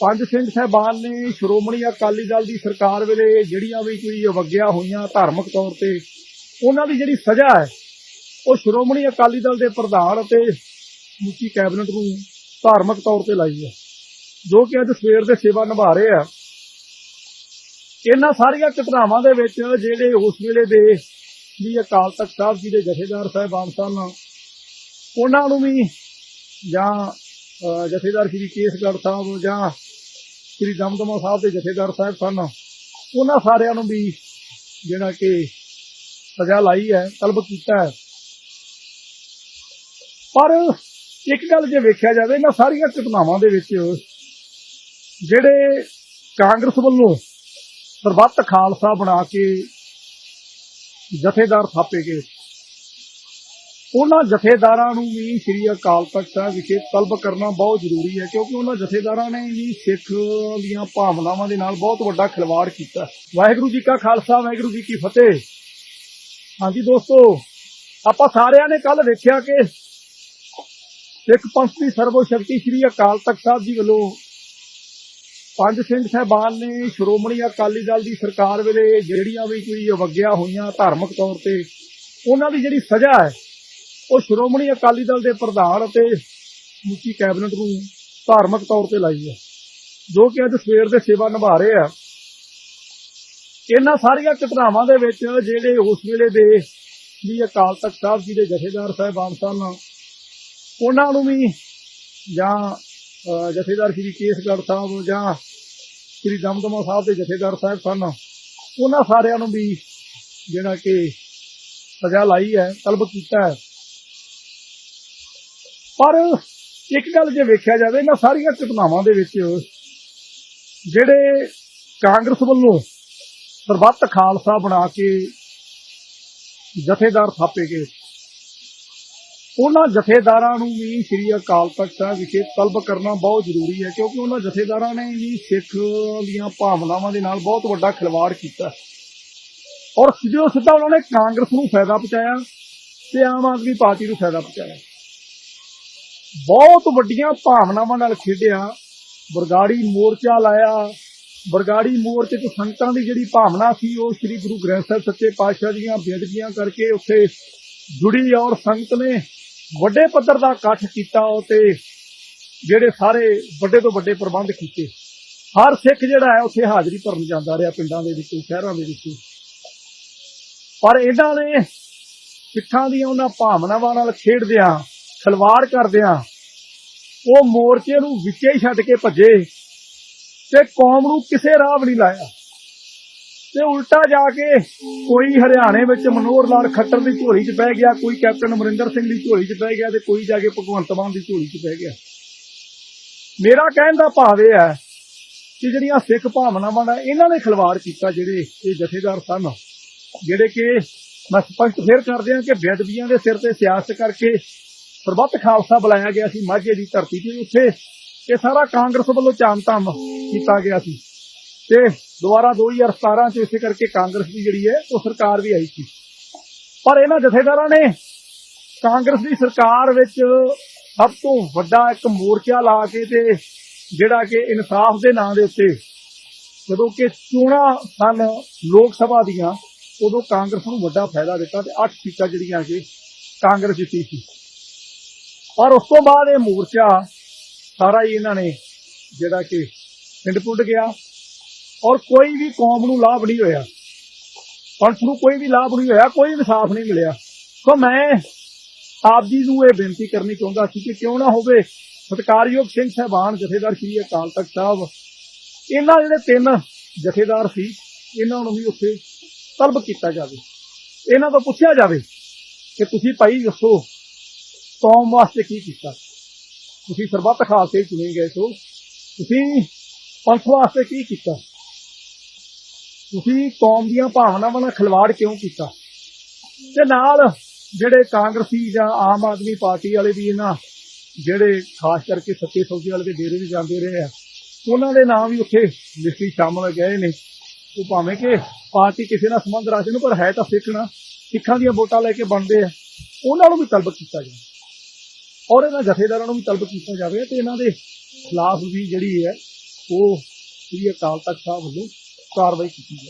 ਪੰਜ ਸਿੰਘ ਸਾਹਿਬਾਨ ਨੇ ਸ਼੍ਰੋਮਣੀ ਅਕਾਲੀ ਦਲ ਦੀ ਸਰਕਾਰ ਵੇਲੇ ਜਿਹੜੀਆਂ ਵੀ ਕੋਈ ਅਵਗਿਆ ਹੋਈਆਂ ਧਾਰਮਿਕ ਤੌਰ ਤੇ, ਉਹਨਾਂ ਦੀ ਜਿਹੜੀ ਸਜ਼ਾ ਹੈ, ਉਹ ਸ਼੍ਰੋਮਣੀ ਅਕਾਲੀ ਦਲ ਦੇ ਪ੍ਰਧਾਨ ਅਤੇ ਸਮੁੱਚੀ ਕੈਬਨਿਟ ਨੂੰ ਧਾਰਮਿਕ ਤੌਰ ਤੇ ਲਾਈ ਹੈ, ਜੋ ਕਿ ਅੱਜ ਸਵੇਰ ਦੇ ਸੇਵਾ ਨਿਭਾ ਰਹੇ ਆ। ਇਹਨਾਂ ਸਾਰੀਆਂ ਘਟਨਾਵਾਂ ਦੇ ਵਿੱਚ ਜਿਹੜੇ ਉਸ ਵੇਲੇ ਦੇ ਸ੍ਰੀ ਅਕਾਲ ਤਖਤ ਸਾਹਿਬ ਜੀ ਦੇ ਜਥੇਦਾਰ ਸਾਹਿਬਾਨ ਸਨ, ਉਹਨਾਂ ਨੂੰ ਵੀ ਜਾਂ ਜਥੇਦਾਰ ਸ੍ਰੀ ਕੇਸਗੜ੍ਹ ਸਾਹਿਬ ਜਾਂ ਸ੍ਰੀ ਦਮਦਮਾ ਸਾਹਿਬ ਦੇ ਜਥੇਦਾਰ ਸਾਹਿਬ ਸਨ। ਉਹਨਾਂ ਸਾਰਿਆਂ ਨੂੰ ਵੀ ਜਿਹੜਾ ਕਿ ਸਜ਼ਾ ਲਾਈ ਹੈ, ਤਲਬ ਕੀਤਾ ਹੈ। ਪਰ ਇੱਕ ਗੱਲ ਜੇ ਵੇਖਿਆ ਜਾਵੇ, ਇਹਨਾਂ ਸਾਰੀਆਂ ਘਟਨਾਵਾਂ ਦੇ ਵਿੱਚ ਜਿਹੜੇ ਕਾਂਗਰਸ ਵੱਲੋਂ ਸਰਬੱਤ ਖਾਲਸਾ ਬਣਾ ਕੇ ਜਥੇਦਾਰ ਥਾਪੇ ਗਏ ਉਹਨਾਂ ਜਥੇਦਾਰਾਂ ਨੂੰ ਵੀ ਸ੍ਰੀ ਅਕਾਲ ਤਖਤ ਸਾਹਿਬ ਵਿਖੇ ਤਲਬ ਕਰਨਾ ਬਹੁਤ ਜ਼ਰੂਰੀ ਹੈ, ਕਿਉਂਕਿ ਉਹਨਾਂ ਜਥੇਦਾਰਾਂ ਨੇ ਵੀ ਸਿੱਖ ਦੀਆਂ ਭਾਵਨਾਵਾਂ ਦੇ ਨਾਲ ਬਹੁਤ ਵੱਡਾ ਖਿਲਵਾੜ ਕੀਤਾ। ਵਾਹਿਗੁਰੂ ਜੀ ਕਾ ਖਾਲਸਾ, ਵਾਹਿਗੁਰੂ ਜੀ ਕੀ ਫਤਿਹ। ਹਾਂਜੀ ਦੋਸਤੋ, ਆਪਾਂ ਸਾਰਿਆਂ ਨੇ ਕੱਲ ਵੇਖਿਆ ਕਿ ਸਿੱਖ ਪੰਥ ਦੀ ਸਰਵੋ ਸ਼ਕਤੀ ਸ੍ਰੀ ਅਕਾਲ ਤਖਤ ਸਾਹਿਬ ਜੀ ਵੱਲੋਂ ਪੰਜ ਸਿੰਘ ਸਾਹਿਬਾਨ ਨੇ ਸ਼੍ਰੋਮਣੀ ਅਕਾਲੀ ਦਲ ਦੀ ਸਰਕਾਰ ਵੇਲੇ ਜਿਹੜੀਆਂ ਵੀ ਕੋਈ ਅਵਗਿਆ ਹੋਈਆਂ ਧਾਰਮਿਕ ਤੌਰ ਤੇ, ਉਹਨਾਂ ਦੀ ਜਿਹੜੀ ਸਜ਼ਾ ਹੈ ਉਹ ਸ਼੍ਰੋਮਣੀ ਅਕਾਲੀ ਦਲ ਦੇ ਪ੍ਰਧਾਨ ਅਤੇ ਸਮੁੱਚੀ ਕੈਬਨਿਟ ਨੂੰ ਧਾਰਮਿਕ ਤੌਰ ਤੇ ਲਾਈ ਹੈ, ਜੋ ਕਿ ਅੱਜ ਸਵੇਰ ਦੇ ਸੇਵਾ ਨਿਭਾ ਰਹੇ ਆ। ਇਹਨਾਂ ਸਾਰੀਆਂ ਘਟਨਾਵਾਂ ਦੇ ਵਿੱਚ ਜਿਹੜੇ ਉਸ ਵੇਲੇ ਦੇ ਸ੍ਰੀ ਅਕਾਲ ਤਖਤ ਸਾਹਿਬ ਜੀ ਦੇ ਜਥੇਦਾਰ ਸਾਹਿਬਾਨ ਸਨ, ਉਹਨਾਂ ਨੂੰ ਵੀ ਜਾਂ ਜਥੇਦਾਰ ਸ੍ਰੀ ਕੇਸਗੜ੍ਹ ਸਾਹਿਬ ਜਾਂ ਸ੍ਰੀ ਦਮਦਮਾ ਸਾਹਿਬ ਦੇ ਜਥੇਦਾਰ ਸਾਹਿਬ ਸਨ, ਉਹਨਾਂ ਸਾਰਿਆਂ ਨੂੰ ਵੀ ਜਿਹੜਾ ਕਿ ਸਜ਼ਾ ਲਾਈ ਹੈ, ਤਲਬ ਕੀਤਾ ਹੈ। ਪਰ ਇੱਕ ਗੱਲ ਜੇ ਵੇਖਿਆ ਜਾਵੇ ਇਹਨਾਂ ਸਾਰੀਆਂ ਘਟਨਾਵਾਂ ਦੇ ਵਿੱਚ ਜਿਹੜੇ ਕਾਂਗਰਸ ਵੱਲੋਂ ਸਰਬੱਤ ਖਾਲਸਾ ਬਣਾ ਕੇ ਜਥੇਦਾਰ ਥਾਪੇ ਗਏ, ਉਹਨਾਂ ਜਥੇਦਾਰਾਂ ਨੂੰ ਵੀ ਸ੍ਰੀ ਅਕਾਲ ਤਖਤ ਸਾਹਿਬ ਵਿਖੇ ਤਲਬ ਕਰਨਾ ਬਹੁਤ ਜ਼ਰੂਰੀ ਹੈ, ਕਿਉਂਕਿ ਉਹਨਾਂ ਜਥੇਦਾਰਾਂ ਨੇ ਵੀ ਸਿੱਖ ਦੀਆਂ ਭਾਵਨਾਵਾਂ ਦੇ ਨਾਲ ਬਹੁਤ ਵੱਡਾ ਖਿਲਵਾੜ ਕੀਤਾ। ਔਰ ਸਿੱਧੋ ਸਿੱਧਾ ਉਹਨਾਂ ਨੇ ਕਾਂਗਰਸ ਨੂੰ ਫਾਇਦਾ ਪਹੁੰਚਾਇਆ ਤੇ ਆਮ ਆਦਮੀ ਪਾਰਟੀ ਨੂੰ ਫਾਇਦਾ ਪਹੁੰਚਾਇਆ। ਬਹੁਤ ਵੱਡੀਆਂ ਭਾਵਨਾਵਾਂ ਨਾਲ ਖੇਡਿਆ, ਬਰਗਾੜੀ ਮੋਰਚਾ ਲਾਇਆ, ਬਰਗਾੜੀ ਮੋਰਚੇ ਤੋਂ ਸੰਗਤਾਂ ਦੀ ਜਿਹੜੀ ਭਾਵਨਾ ਸੀ, ਉਹ ਸ੍ਰੀ ਗੁਰੂ ਗ੍ਰੰਥ ਸਾਹਿਬ ਸੱਚੇ ਪਾਤਸ਼ਾਹ ਦੀਆਂ ਬੇਅਦਬੀਆਂ ਕਰਕੇ ਉੱਥੇ ਜੁੜੀ ਔਰ ਸੰਗਤ ਨੇ ਵੱਡੇ ਪੱਧਰ ਦਾ ਇਕੱਠ ਕੀਤਾ ਉਹ ਤੇ ਜਿਹੜੇ ਸਾਰੇ ਵੱਡੇ ਤੋਂ ਵੱਡੇ ਪ੍ਰਬੰਧ ਕੀਤੇ। ਹਰ ਸਿੱਖ ਜਿਹੜਾ ਹੈ, ਉੱਥੇ ਹਾਜ਼ਰੀ ਭਰਨ ਜਾਂਦਾ ਰਿਹਾ ਪਿੰਡਾਂ ਦੇ ਵਿੱਚ, ਸ਼ਹਿਰਾਂ ਦੇ ਵਿੱਚ। ਪਰ ਇਹਨਾਂ ਨੇ ਸਿੱਖਾਂ ਦੀਆਂ ਉਹਨਾਂ ਭਾਵਨਾਵਾਂ ਨਾਲ ਖੇਡਦਿਆਂ ਖਲਵਾੜ ਕਰਦਿਆਂ ਉਹ ਮੋਰਚੇ ਨੂੰ ਵਿੱਚੇ ਹੀ ਛੱਡ ਕੇ ਭੱਜੇ ਤੇ ਕੌਮ ਨੂੰ ਕਿਸੇ ਰਾਹ ਵੀ ਨਹੀਂ ਲਾਇਆ। ਤੇ ਉਲਟਾ ਜਾ ਕੇ ਕੋਈ ਹਰਿਆਣੇ ਵਿੱਚ ਮਨੋਹਰ ਲਾਲ ਖੱਟਰ ਦੀ ਝੋਲੀ 'ਚ ਪੈ ਗਿਆ, ਕੋਈ ਕੈਪਟਨ ਅਮਰਿੰਦਰ ਸਿੰਘ ਦੀ ਝੋਲੀ 'ਚ ਪੈ ਗਿਆ ਤੇ ਕੋਈ ਜਾ ਕੇ ਭਗਵੰਤ ਮਾਨ ਦੀ ਝੋਲੀ 'ਚ ਪੈ ਗਿਆ। ਮੇਰਾ ਕਹਿਣ ਦਾ ਭਾਵ ਇਹ ਹੈ ਕਿ ਜਿਹੜੀਆਂ ਸਿੱਖ ਭਾਵਨਾਵਾਂ ਦਾ ਇਹਨਾਂ ਨੇ ਖਿਲਵਾੜ ਕੀਤਾ ਜਿਹੜੇ ਇਹ ਜਥੇਦਾਰ ਸਨ, ਜਿਹੜੇ ਕਿ ਮੈਂ ਸਪਸ਼ਟ ਫੇਰ ਕਰਦੇ ਹਾਂ ਕਿ ਬੇਅਦਬੀਆਂ ਦੇ ਸਿਰ ਤੇ ਸਿਆਸਤ ਕਰਕੇ ਸਰਬੱਤ ਖਾਲਸਾ ਬੁਲਾਇਆ ਗਿਆ ਸੀ, ਮਾਝੇ ਦੀ ਧਰਤੀ ਤੇ। ਉੱਥੇ ਇਹ ਸਾਰਾ ਕਾਂਗਰਸ ਵੱਲੋਂ ਚਾਂਤਾਮ ਕੀਤਾ ਗਿਆ ਸੀ। ਤੇ ਦੁਬਾਰਾ 2017 ਚ ਇਸੇ ਕਰਕੇ ਕਾਂਗਰਸ ਦੀ ਜਿਹੜੀ ਹੈ, ਉਹ ਸਰਕਾਰ ਵੀ ਆਈ ਸੀ। ਪਰ ਇਹਨਾਂ ਜਥੇਦਾਰਾਂ ਨੇ ਕਾਂਗਰਸ ਦੀ ਸਰਕਾਰ ਵਿੱਚ ਸਭ ਤੋਂ ਵੱਡਾ ਇੱਕ ਮੋਰਚਾ ਲਾ ਕੇ ਤੇ ਜਿਹੜਾ ਕਿ ਇਨਸਾਫ ਦੇ ਨਾਂ ਦੇ ਉੱਤੇ ਜਦੋਂ ਕਿ ਚੋਣਾਂ ਸਨ ਲੋਕ ਸਭਾ ਦੀਆਂ, ਉਦੋਂ ਕਾਂਗਰਸ ਨੂੰ ਵੱਡਾ ਫਾਇਦਾ ਦਿੱਤਾ ਤੇ 8 ਸੀਟਾਂ ਜਿਹੜੀਆਂ ਕਿ ਕਾਂਗਰਸ ਜਿੱਤੀ ਸੀ। ਔਰ ਉਸ ਤੋਂ ਬਾਅਦ ਇਹ ਮੋਰਚਾ ਸਾਰਾ ਹੀ ਇਹਨਾਂ ਨੇ ਜਿਹੜਾ ਕਿ ਪਿੰਡ ਪੁੱਟ ਗਿਆ ਔਰ ਕੋਈ ਵੀ ਕੌਮ ਨੂੰ ਲਾਭ ਨਹੀਂ ਹੋਇਆ। ਪੰਥ ਨੂੰ ਕੋਈ ਵੀ ਲਾਭ ਨਹੀਂ ਹੋਇਆ, ਕੋਈ ਇਨਸਾਫ ਨਹੀਂ ਮਿਲਿਆ। ਸੋ ਮੈਂ ਆਪ ਜੀ ਨੂੰ ਇਹ ਬੇਨਤੀ ਕਰਨੀ ਚਾਹੁੰਦਾ ਸੀ ਕਿ ਕਿਉਂ ਨਾ ਹੋਵੇ ਸਤਿਕਾਰਯੋਗ ਸਿੰਘ ਸਾਹਿਬਾਨ ਜਥੇਦਾਰ ਸ੍ਰੀ ਅਕਾਲ ਤਖਤ ਸਾਹਿਬ, ਇਹਨਾਂ ਜਿਹੜੇ ਤਿੰਨ ਜਥੇਦਾਰ ਸੀ, ਇਹਨਾਂ ਨੂੰ ਵੀ ਉੱਥੇ ਤਲਬ ਕੀਤਾ ਜਾਵੇ। ਇਹਨਾਂ ਤੋਂ ਪੁੱਛਿਆ ਜਾਵੇ ਕਿ ਤੁਸੀਂ ਭਾਈ ਦੱਸੋ ਕੌਮ ਵਾਸਤੇ ਕੀ ਕੀਤਾ? ਤੁਸੀਂ ਸਰਬੱਤ ਖਾਲਸੇ ਚੁਣੇ ਗਏ ਸੋ ਤੁਸੀਂ ਪੰਥ ਵਾਸਤੇ ਕੀ ਕੀਤਾ? ਤੁਸੀਂ ਕੌਮ ਦੀਆਂ ਭਾਵਨਾਵਾਂ ਨਾਲ ਖਿਲਵਾੜ ਕਿਉਂ ਕੀਤਾ? ਤੇ ਨਾਲ ਜਿਹੜੇ ਕਾਂਗਰਸੀ ਜਾਂ ਆਮ ਆਦਮੀ ਪਾਰਟੀ ਵਾਲੇ ਵੀ ਇਹਨਾਂ ਜਿਹੜੇ ਖਾਸ ਕਰਕੇ ਸੱਤੇ ਸੌਦੇ ਵਾਲੇ ਦੇ ਡੇਰੇ ਵੀ ਜਾਂਦੇ ਰਹੇ ਆ, ਉਹਨਾਂ ਦੇ ਨਾਮ ਵੀ ਉੱਥੇ ਲਿਸਟੀ ਸ਼ਾਮਲ ਗਏ ਨੇ। ਉਹ ਭਾਵੇਂ ਕਿ ਪਾਰਟੀ ਕਿਸੇ ਨਾਲ ਸੰਬੰਧ ਰੱਖਦੇ ਨੇ, ਪਰ ਹੈ ਤਾਂ ਸਿੱਖ ਨਾ, ਸਿੱਖਾਂ ਦੀਆਂ ਵੋਟਾਂ ਲੈ ਕੇ ਬਣਦੇ ਆ। ਉਹਨਾਂ ਨੂੰ ਵੀ ਤਲਬ ਕੀਤਾ ਜਾਵੇ। ਔਰ ਇਹਨਾਂ ਜਥੇਦਾਰਾਂ ਨੂੰ ਵੀ ਤਲਬ ਕੀਤਾ ਜਾਵੇ ਤੇ ਇਹਨਾਂ ਦੇ ਖਿਲਾਫ ਵੀ ਜਿਹੜੀ ਹੈ ਉਹ ਸ੍ਰੀ ਅਕਾਲ ਤਖਤ ਸਾਹਿਬ ਵੱਲੋਂ ਕਾਰਵਾਈ ਕੀਤੀ ਜਾਵੇ।